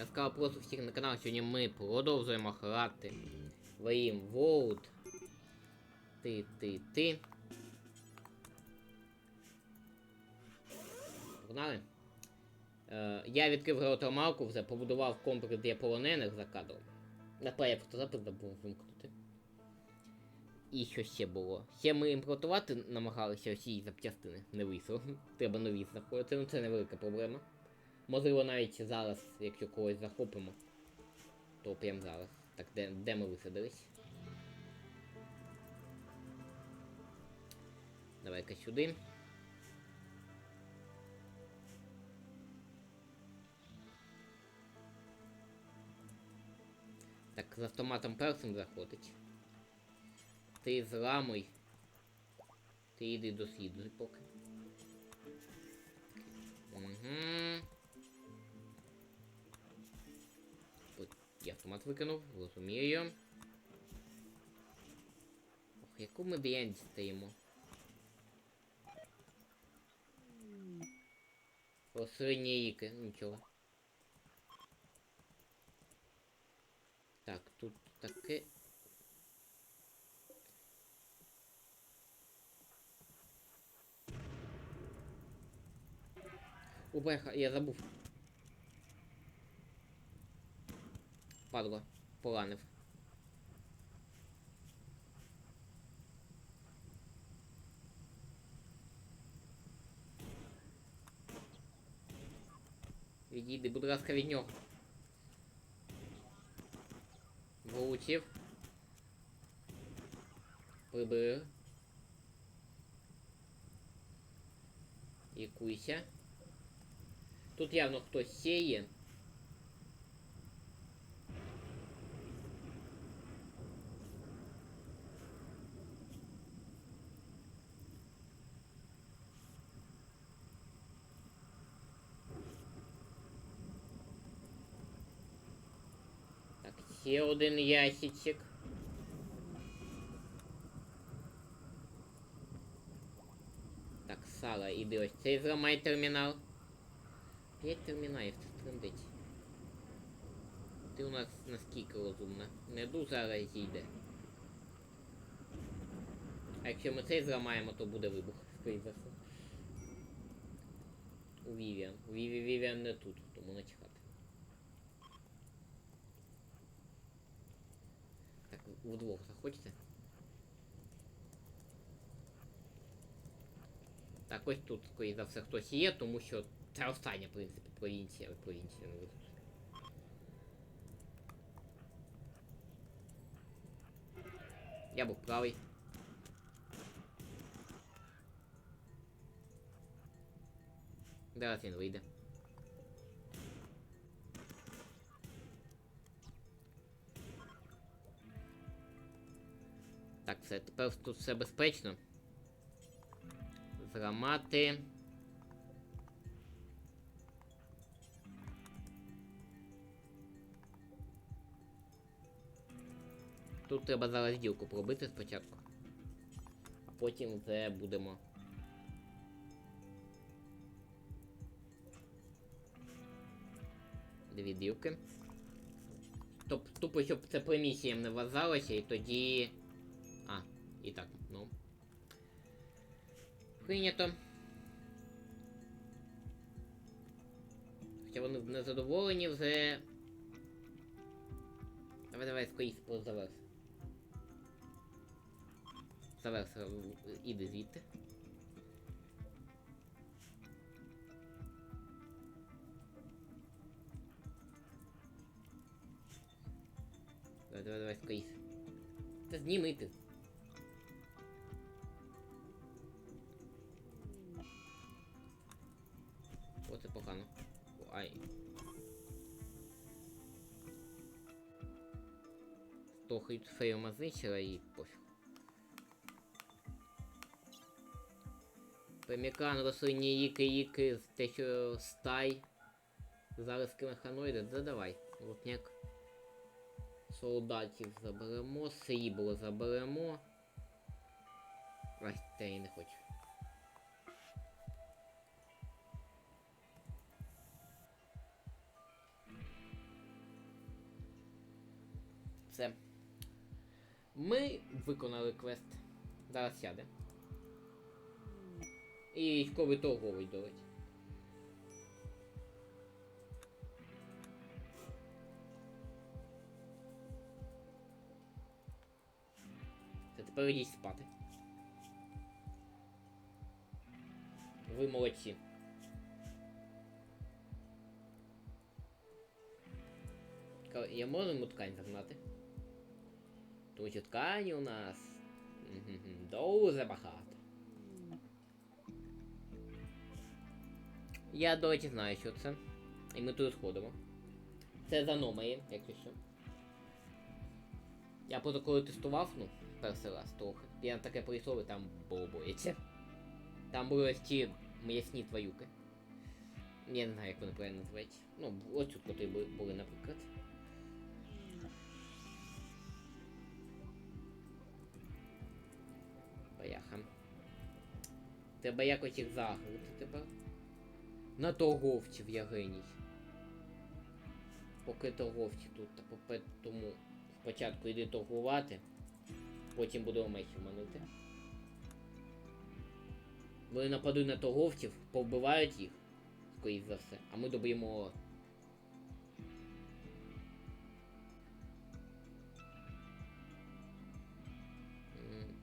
Я сказав просто всіх на канал, сьогодні ми продовжуємо грати в Aim World. Ти, ти, ти. Погнали? Е, я відкрив геотормалку, вже побудував комплекс для полонених за кадром. Напевно, я фотозапис забув вимкнути. І що ще було? Ще ми імпортувати намагалися усі запчастини. Не вийшло. Треба нові знаходити, ну це невелика проблема. Можливо, навіть зараз, якщо когось захопимо, то прямо зараз. Так, де, де ми висадились? Давай-ка сюди. Так, з автоматом першим заходить. Ти зламуй. Ти йди досліджуй поки. Угу. Автомат викинув, розумію. Ох, яку ми дрянь дістаємо. Посередні ріки, нічого. Так, тут таке. Убеха, я забув. Падло, поранив. Відійди, будь ласка, від нього. Влучив. Прибив. Лікуйся. Тут явно хтось сіє. Так, ще один ящичок. Так, Сала, іди ось цей зламай термінал. П'ять терміналів, це трендить. Ти у нас наскільки розумна. Не ду зараз зійде. А якщо ми цей зламаємо, то буде вибух, скоріше за все. У Вівіан. У Віві Вівіан не тут, тому начхати. Так, вдвох заходьте. Так, ось тут, скоріше за все, хтось є, тому що це остання, в принципі, провінція, провінція не виходить. Я був правий. Зараз він вийде. Все, тепер тут все безпечно. Зламати. Тут треба зараз ділку пробити спочатку. А потім вже будемо. Дві ділки. Топ, тупо, щоб це по не вважалося, і тоді. І так, ну. Прийнято. Хоча вони не задоволені вже. Давай, давай, скоріше по заверс. Заверс, е, іди звідти. Давай, давай, давай, скоріше. Та зніми ти. Оце погано. Ай. Трохи фейма знищила і пофіг. Пемікан, рослинні їки, їки, те, що стай. Зараз кілоханоїди, задавай. Лутняк. Солдатів заберемо, срібло заберемо. Ай, те я не хочу. Все. Ми виконали квест. Зараз сяде. І військовий торговий, до речі. Та тепер йдіть спати. Ви молодці. Я можу йому ткань загнати? Тому що ткані у нас дуже багато. Я, до знаю, що це. І ми тут сходимо. Це за номери, якщо що. Я просто коли тестував, ну, перший раз трохи. Я на таке прийшов і там було боїться. Там були ті м'ясні тваюки. Я не знаю, як вони правильно називаються. Ну, котрі були, були, наприклад. Треба якось їх загрути тепер. На торговців я геній. Поки торговці тут, та тому спочатку йди торгувати, потім буду омехів манити. Вони нападуть на торговців, повбивають їх, скоріш за все, а ми доб'ємо.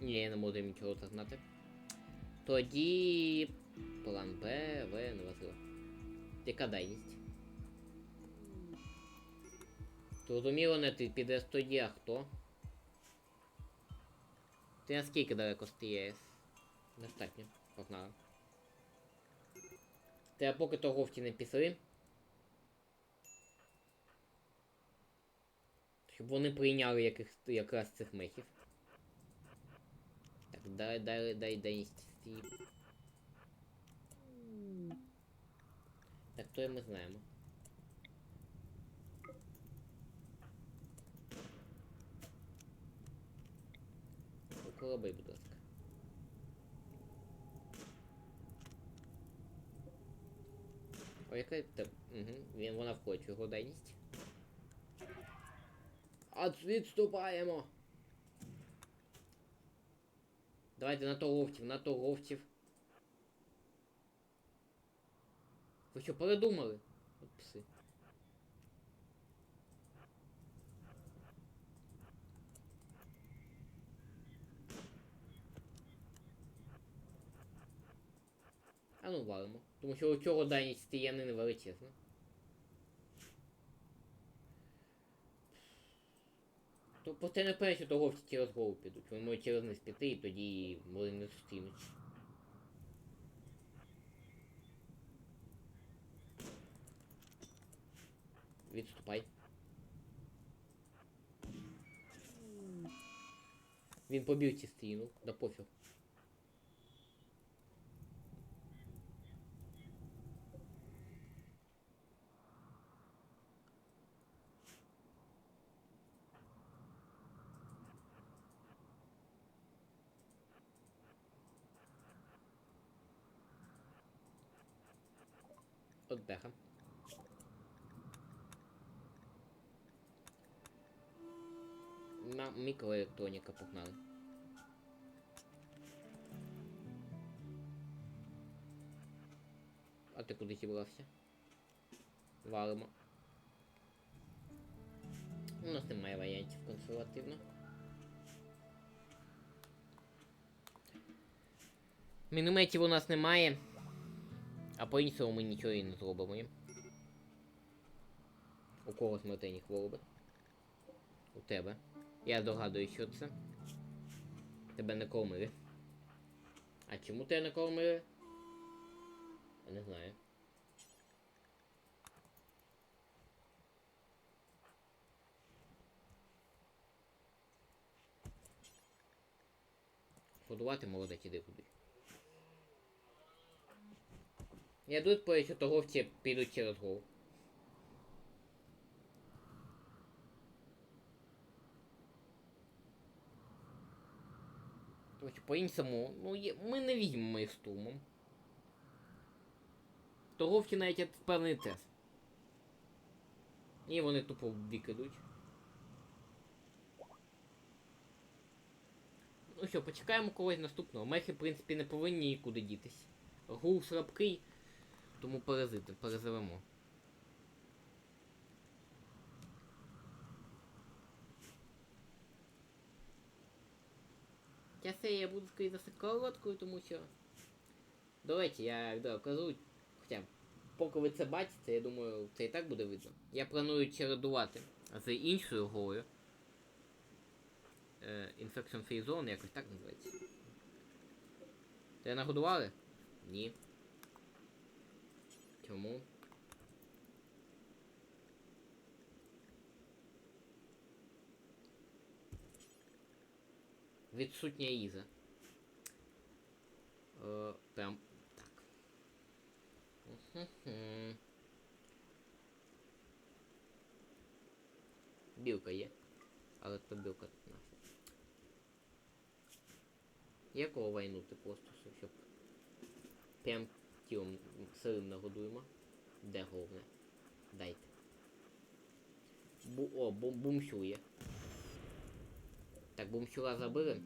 Ні, я не можу нічого загнати. Тоді. План Б, В, не важливо. Яка дайність? Зрозуміло, не ти підеш тоді, а хто? Ти наскільки далеко стоїш? Достатньо, погнали. Ти а поки торговці не пішли. Щоб вони прийняли яких, якраз цих мехів. Так, дай, дай, дай, дай стій. Так, то і ми знаємо. Колобей, будь ласка. О, яка та. Угу. Вона входить в його дайність. От відступаємо. Давайте на торговців, на торговців. Ви що передумали? От пси. А ну валимо. Тому що у цього дайність стіяни не величезна. То просто не впевнений, що торговці через голову підуть. Вони можуть через них піти і тоді вони не зустрінуть. Відступай. Він побіг ці стріну, да пофіг. От беха. На мікроелектроніка погнали. А ти куди зібрався? Валимо. У нас немає варіантів консервативно. Мінометів у нас немає. А по іншому ми нічого і не зробимо їм. У кого смертельні хвороби? У тебе. Я догадуюсь, що це. Тебе не кормили. А чому тебе не кормили? Я не знаю. Подувати молодець іди куди. Я тут по що торговці підуть через гол. Тому що по-іншому, ну є, ми не візьмемо їх штурмом. Торговці навіть як певний тест. І вони тупо в бік. Ну що, почекаємо когось наступного. Мехи, в принципі, не повинні нікуди дітись. Гул слабкий, тому перезити, перезивемо. Ця серія буде, скоріше за все, короткою, тому що. До речі, я да, кажу, хоча поки ви це бачите, я думаю, це і так буде видно. Я планую чередувати з іншою голою. Е, Infection Free Zone, якось так називається. Ти нагодували? Ні. Чому? Відсутня Іза. Е, прям так. Мгм. Білка є. Але то білка тут наша. Якого вайнути просто, щоб прям тілом сирим нагодуємо. Де головне? Дайте. Бу о, бум бумщу є. Так, бумщура забили.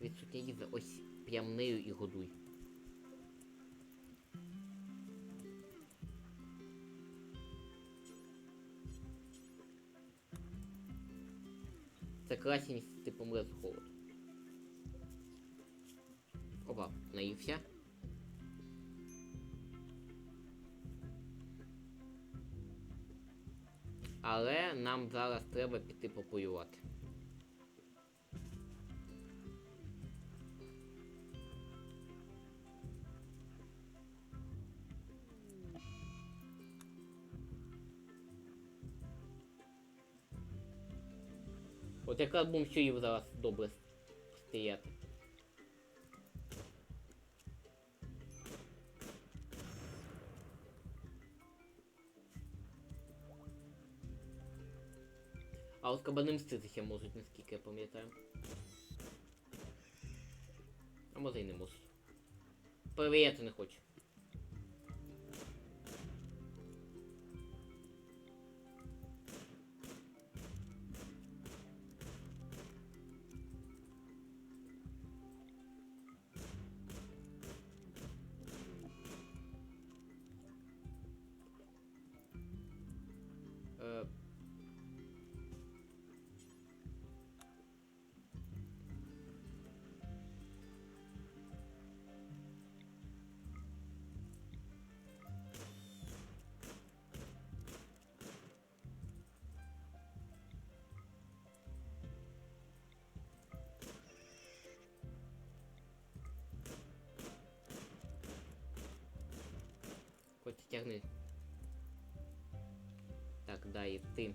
Відсутня їза, ось прям нею і годуй. Це ніж ти помре з холоду. Наївся. Але нам зараз треба піти попоювати. От якраз будемо її зараз добре стояти. От кабани мститися можуть, наскільки я пам'ятаю. А може і не можуть. Перевіряти не хочу. Котя, тягни. Так, дай ти.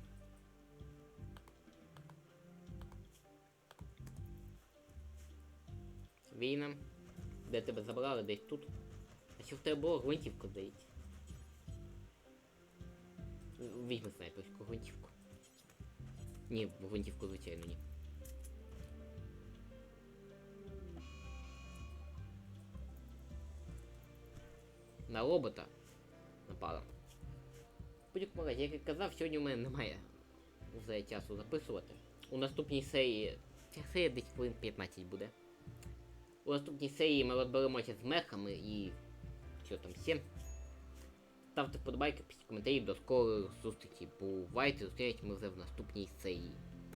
Війна. Де тебе забрали? Десь тут. А що в тебе було гвинтівку здається? Візьми снайперську гвинтівку. Ні, гвинтівку, звичайно, ні. На робота напала. В будь-якому як я казав, сьогодні у мене немає вже часу записувати. У наступній серії. Ця серія десь хвилин 15 буде. У наступній серії ми розберемося з мехами і. що там всім. Ставте вподобайки, пишіть коментарі, до скорих зустрічей. Бувайте, зустрічаємо вже в наступній серії.